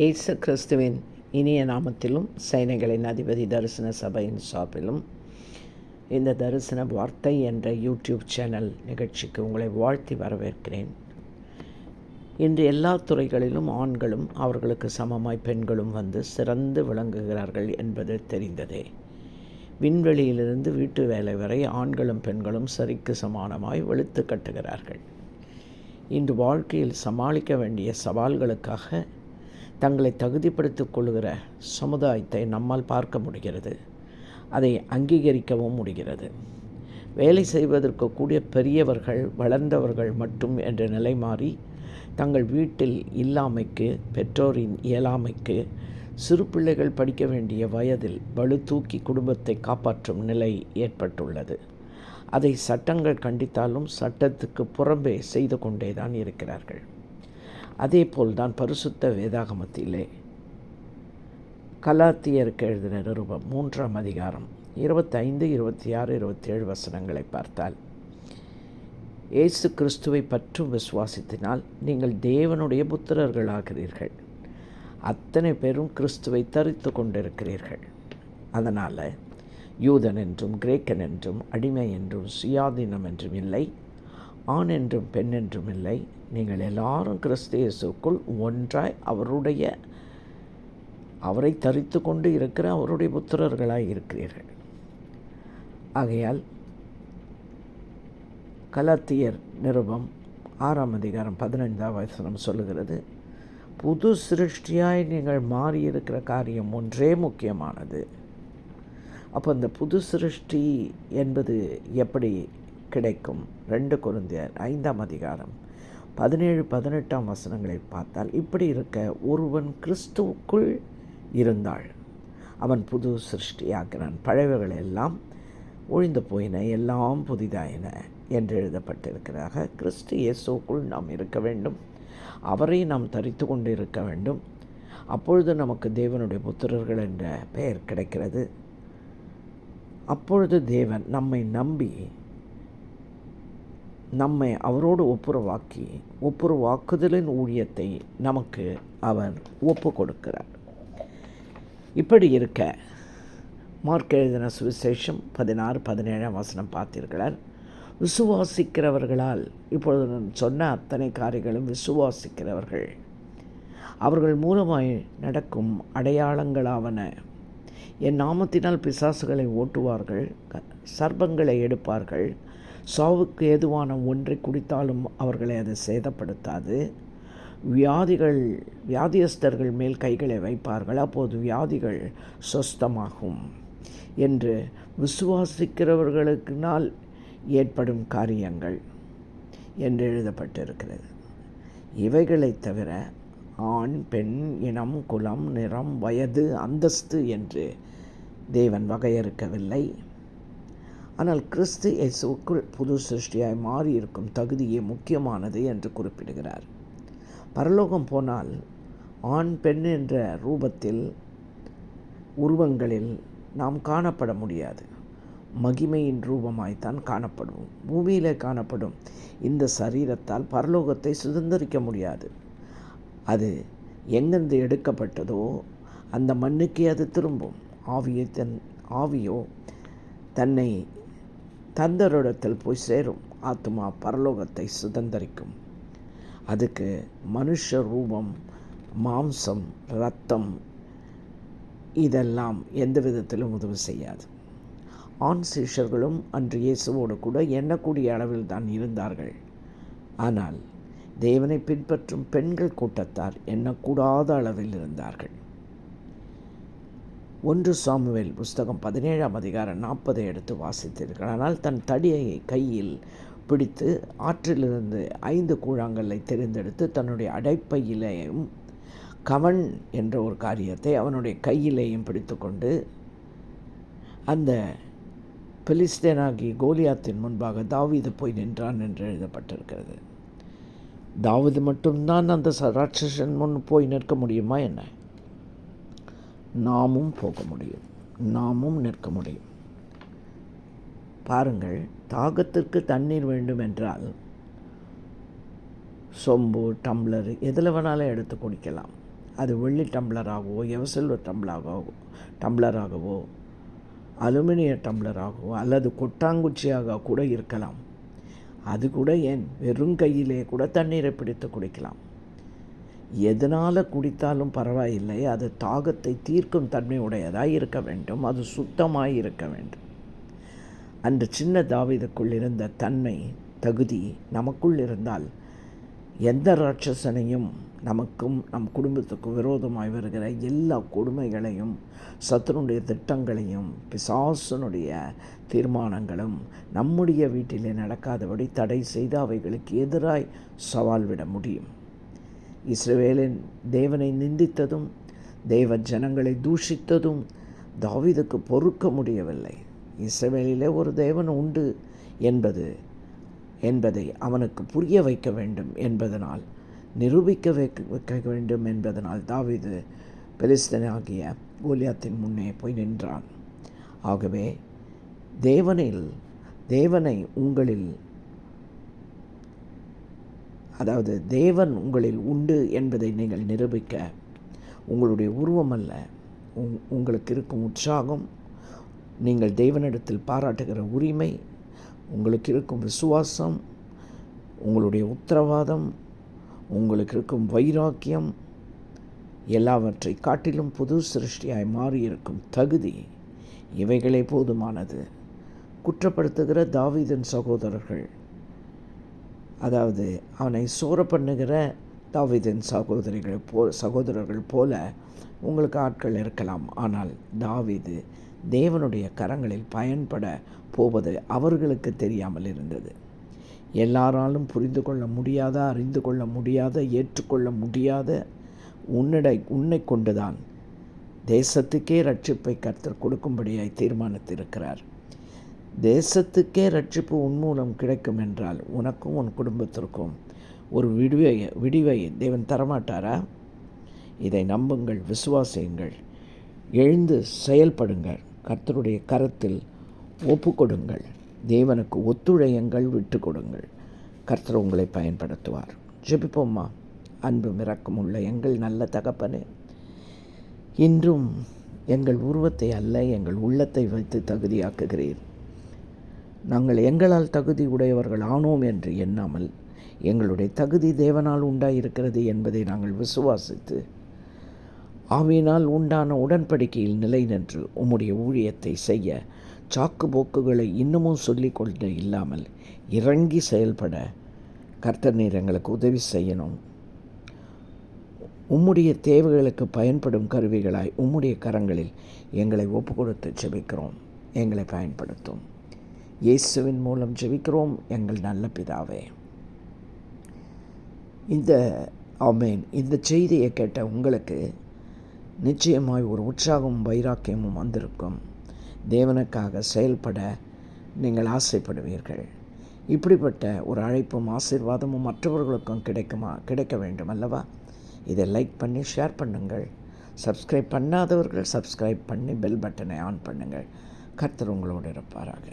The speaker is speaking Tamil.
இயேசு கிறிஸ்துவின் இனிய நாமத்திலும் சைனைகளின் அதிபதி தரிசன சபையின் சார்பிலும் இந்த தரிசன வார்த்தை என்ற யூடியூப் சேனல் நிகழ்ச்சிக்கு உங்களை வாழ்த்தி வரவேற்கிறேன். இன்று எல்லா துறைகளிலும் ஆண்களும் அவர்களுக்கு சமமாய் பெண்களும் வந்து சிறந்து விளங்குகிறார்கள் என்பது தெரிந்ததே. விண்வெளியிலிருந்து வீட்டு வேலை வரை ஆண்களும் பெண்களும் சரிக்கு சமானமாய் வெளுத்து கட்டுகிறார்கள். இன்று வாழ்க்கையில் சமாளிக்க வேண்டிய சவால்களுக்காக தங்களை தகுதிப்படுத்திக் கொள்கிற சமுதாயத்தை நம்மால் பார்க்க முடிகிறது. அதை அங்கீகரிக்கவும் முடிகிறது. வேலை செய்வதற்கு கூடிய பெரியவர்கள் வளர்ந்தவர்கள் மட்டும் என்ற நிலை மாறி தங்கள் வீட்டில் இல்லாமைக்கு பெற்றோரின் இயலாமைக்கு சிறு பிள்ளைகள் படிக்க வேண்டிய வயதில் வலு தூக்கி குடும்பத்தை காப்பாற்றும் நிலை ஏற்பட்டுள்ளது. அதை சட்டங்கள் கண்டித்தாலும் சட்டத்துக்கு புறம்பே செய்து கொண்டே தான் இருக்கிறார்கள். அதே போல்தான் பரிசுத்த வேதாகமத்திலே கலாத்தியருக்கு எழுதின நிருபம் மூன்றாம் அதிகாரம் இருபத்தைந்து இருபத்தி ஆறு இருபத்தேழு வசனங்களை பார்த்தால் இயேசு கிறிஸ்துவை பற்றும் விசுவாசத்தினால் நீங்கள் தேவனுடைய புத்திரர்களாகிறீர்கள். அத்தனை பேரும் கிறிஸ்துவை தரித்து கொண்டிருக்கிறீர்கள். அதனால் யூதன் என்றும் கிரேக்கன் என்றும் அடிமை என்றும் சுயாதீனம் என்றும் இல்லை. ஆண் என்றும் பெண் என்றும் இல்லை. நீங்கள் எல்லாரும் கிறிஸ்தியேசுக்குள் ஒன்றாய் அவருடைய அவரை தரித்து கொண்டு இருக்கிற அவருடைய புத்திரர்களாய் இருக்கிறீர்கள். ஆகையால் கலாத்தியர் நிருபம் ஆறாம் அதிகாரம் பதினைந்தாம் வசனம் சொல்லுகிறது புது சிருஷ்டியாய் நீங்கள் மாறியிருக்கிற காரியம் ஒன்றே முக்கியமானது. அப்போ இந்த புது சிருஷ்டி என்பது எப்படி கிடைக்கும். ரெண்டு குருந்தியர் ஐந்தாம் அதிகாரம் பதினேழு பதினெட்டாம் வசனங்களை பார்த்தால் இப்படி இருக்க ஒருவன் கிறிஸ்துவுக்குள் இருந்தாள். அவன் புது சிருஷ்டியாகிறான். பழவைகள் எல்லாம் ஒழிந்து போயின எல்லாம் புதிதாயின என்று எழுதப்பட்டிருக்கிறாக. கிறிஸ்து இயேசுக்குள் நாம் இருக்க வேண்டும். அவரை நாம் தரித்து கொண்டு இருக்க வேண்டும். அப்பொழுது நமக்கு தேவனுடைய புத்திரர்கள் என்ற பெயர் கிடைக்கிறது. அப்பொழுது தேவன் நம்மை நம்பி நம்மை அவரோடு ஒப்புரவாக்கி ஒப்புரவாக்குதலின் ஊழியத்தை நமக்கு அவர் ஒப்பு கொடுக்கிறார் இப்படி இருக்க மார்க் எழுதின சுவிசேஷம் பதினாறு பதினேழாம் வசனம் பார்த்தீர்களால் விசுவாசிக்கிறவர்களால் இப்பொழுது நான் சொன்ன அத்தனை காரியங்களும் விசுவாசிக்கிறவர்கள். அவர்கள் மூலமாய் நடக்கும் அடையாளங்களாவன. என் நாமத்தினால் பிசாசுகளை ஓட்டுவார்கள் சர்ப்பங்களை எடுப்பார்கள் சாவுக்கு ஏதுவான ஒன்றை குடித்தாலும் அவர்களை அது சேதப்படுத்தாது. வியாதிகள் வியாதியஸ்தர்கள் மேல் கைகளை வைப்பார்கள். அப்போது வியாதிகள் சொஸ்தமாகும் என்று விசுவாசிக்கிறவர்களுக்குனால் ஏற்படும் காரியங்கள் என்று எழுதப்பட்டிருக்கிறது. இவைகளை தவிர ஆண் பெண் இனம் குலம் நிறம் வயது அந்தஸ்து என்று தேவன் வகையறுக்கவில்லை. ஆனால் கிறிஸ்து இயேசுக்குள் புது சிருஷ்டியாய் மாறியிருக்கும் தகுதியே முக்கியமானது என்று குறிப்பிடுகிறார். பரலோகம் போனால் ஆண் பெண் என்ற ரூபத்தில் உருவங்களில் நாம் காணப்பட முடியாது. மகிமையின் ரூபமாய்த்தான் காணப்படுவோம் பூமியில் காணப்படும். இந்த சரீரத்தால் பரலோகத்தை சுதந்திரிக்க முடியாது. அது எங்கெந்து எடுக்கப்பட்டதோ அந்த மண்ணுக்கே அது திரும்பும். ஆவியை தன் ஆவியோ தன்னை தந்தரிடத்தில் போய் சேரும். ஆத்மா பரலோகத்தை சுதந்திரிக்கும். அதுக்கு மனுஷ ரூபம் மாம்சம் ரத்தம் இதெல்லாம் எந்த விதத்திலும் உதவி செய்யாது. ஆண் சீஷர்களும் அன்று இயேசுவோடு கூட எண்ணக்கூடிய அளவில் தான் இருந்தார்கள். ஆனால் தேவனை பின்பற்றும் பெண்கள் கூட்டத்தார் எண்ணக்கூடாத அளவில் இருந்தார்கள். ஒன்று சாமுவேல் புஸ்தகம் பதினேழாம் அதிகாரம் நாற்பதை எடுத்து வாசித்திருக்கிறார். ஆனால் தன் தடியை கையில் பிடித்து ஆற்றிலிருந்து ஐந்து கூழாங்கல்லை தெரிந்தெடுத்து தன்னுடைய அடைப்பையிலேயும் கவன் என்ற ஒரு காரியத்தை அவனுடைய கையிலேயும் பிடித்துக்கொண்டு அந்த பெலிஸ்தேனாகி கோலியாத்தின் முன்பாக தாவீது போய் நின்றான் என்று எழுதப்பட்டிருக்கிறது. தாவீது மட்டும்தான் அந்த ராட்சசன் முன் போய் நிற்க முடியுமா என்ன? நாமும் போக முடியும். நாமும் நிற்க முடியும். பாருங்கள் தாகத்திற்கு தண்ணீர் வேண்டும் என்றால் சொம்பு டம்ளர் எதில் வேணாலும் எடுத்து குடிக்கலாம். அது வெள்ளி டம்ளராகவோ எவசில்வ டம்ளராகவோ டம்ளராகவோ அலுமினிய டம்ளராகவோ அல்லது கொட்டாங்குச்சியாக கூட இருக்கலாம். அது கூட ஏன்? வெறும் கையிலே கூட தண்ணீரை பிடித்து குடிக்கலாம். எதனால் குடித்தாலும் பரவாயில்லை அது தாகத்தை தீர்க்கும் தன்மை உடையதாக இருக்க வேண்டும் அது சுத்தமாக இருக்க வேண்டும். அந்த சின்ன தாவிதக்குள் இருந்த தன்மை தகுதி நமக்குள் இருந்தால் எந்த ராட்சசனையும் நமக்கும் நம் குடும்பத்துக்கும் விரோதமாய் வருகிற எல்லா கொடுமைகளையும் சத்துருடைய திட்டங்களையும் பிசாசனுடைய தீர்மானங்களும் நம்முடைய வீட்டிலே நடக்காதபடி தடை செய்து அவைகளுக்கு எதிராய் சவால் விட முடியும். இஸ்ரவேலின் தேவனை நிந்தித்ததும் தேவ ஜனங்களை தூஷித்ததும் தாவிதுக்கு பொறுக்க முடியவில்லை. இஸ்ரவேலிலே ஒரு தேவன் உண்டு என்பது என்பதை அவனுக்கு புரிய வைக்க வேண்டும் என்பதனால் நிரூபிக்க வைக்க வைக்க வேண்டும் என்பதனால் தாவிது பெலிஸ்தனாகிய கோலியாத்தின் முன்னே போய் நின்றான். ஆகவே தேவனில் தேவனை உங்களில் அதாவது தேவன் உங்களில் உண்டு என்பதை நீங்கள் நிரூபிக்க. உங்களுடைய உருவம் அல்ல. உங் உங்களுக்கு இருக்கும் உற்சாகம். நீங்கள் தேவனிடத்தில் பாராட்டுகிற உரிமை. உங்களுக்கு இருக்கும் விசுவாசம். உங்களுடைய உத்தரவாதம். உங்களுக்கு இருக்கும் வைராக்கியம். எல்லாவற்றை காட்டிலும் புது சிருஷ்டியாய் மாறியிருக்கும் தகுதி இவைகளே போதுமானது. குற்றப்படுத்துகிற தாவீதன் சகோதரர்கள். அதாவது அவனை சோர பண்ணுகிற தாவிதின் சகோதரிகள் போ சகோதரர்கள் போல உங்களுக்கு ஆட்கள் இருக்கலாம். ஆனால் தாவீது தேவனுடைய கரங்களில் பயன்பட போவது அவர்களுக்கு தெரியாமல் இருந்தது. எல்லாராலும் புரிந்து கொள்ள முடியாத அறிந்து கொள்ள முடியாத ஏற்றுக்கொள்ள முடியாத உன்னிடை உன்னை கொண்டுதான் தேசத்துக்கே ரட்சிப்பை கர்த்தர் கொடுக்கும்படியாய் தீர்மானித்திருக்கிறார். தேசத்துக்கே ரட்சிப்பு உன்மூலம் கிடைக்கும் என்றால் உனக்கும் உன் குடும்பத்திற்கும் ஒரு விடுவை விடிவை தேவன் தரமாட்டாரா? இதை நம்புங்கள் விசுவாசியுங்கள் எழுந்து செயல்படுங்கள் கர்த்தருடைய கரத்தில் ஒப்பு கொடுங்கள் தேவனுக்கு ஒத்துழையுங்கள் விட்டு கொடுங்கள் கர்த்தர் உங்களை பயன்படுத்துவார். ஜெபிப்போம்மா. அன்பும் இறக்கம் உள்ள எங்கள் நல்ல தகப்பனே இன்றும் எங்கள் உருவத்தை அல்ல எங்கள் உள்ளத்தை வைத்து தகுதியாக்குகிறீர். நாங்கள் எங்களால் தகுதி உடையவர்கள் ஆனோம் என்று எண்ணாமல் எங்களுடைய தகுதி தேவனால் உண்டாயிருக்கிறது என்பதை நாங்கள் விசுவாசித்து ஆவியினால் உண்டான உடன்படிக்கையில் நிலை நின்று உம்முடைய ஊழியத்தை செய்ய சாக்கு போக்குகளை இன்னமும் சொல்லிக்கொண்டு இல்லாமல் இறங்கி செயல்பட கர்த்தர் நீர் எங்களுக்கு உதவி செய்யணும். உம்முடைய தேவைகளுக்கு பயன்படும் கருவிகளாய் உம்முடைய கரங்களில் எங்களை ஒப்பு கொடுத்து செபிக்கிறோம் எங்களை பயன்படுத்தும். இயேசுவின் மூலம் ஜெபிக்கிறோம். எங்கள் நல்ல பிதாவே. இந்த ஆமேன். இந்த செய்தியை கேட்ட உங்களுக்கு நிச்சயமாய் ஒரு உற்சாகமும் வைராக்கியமும் வந்திருக்கும். தேவனுக்காக செயல்பட நீங்கள் ஆசைப்படுவீர்கள். இப்படிப்பட்ட ஒரு அழைப்பும் ஆசீர்வாதமும் மற்றவர்களுக்கும் கிடைக்குமா கிடைக்க வேண்டும் அல்லவா? இதை லைக் பண்ணி ஷேர் பண்ணுங்கள். சப்ஸ்கிரைப் பண்ணாதவர்கள் சப்ஸ்கிரைப் பண்ணி பெல் பட்டனை ஆன் பண்ணுங்கள். கர்த்தர் உங்களோடு இருப்பாராக.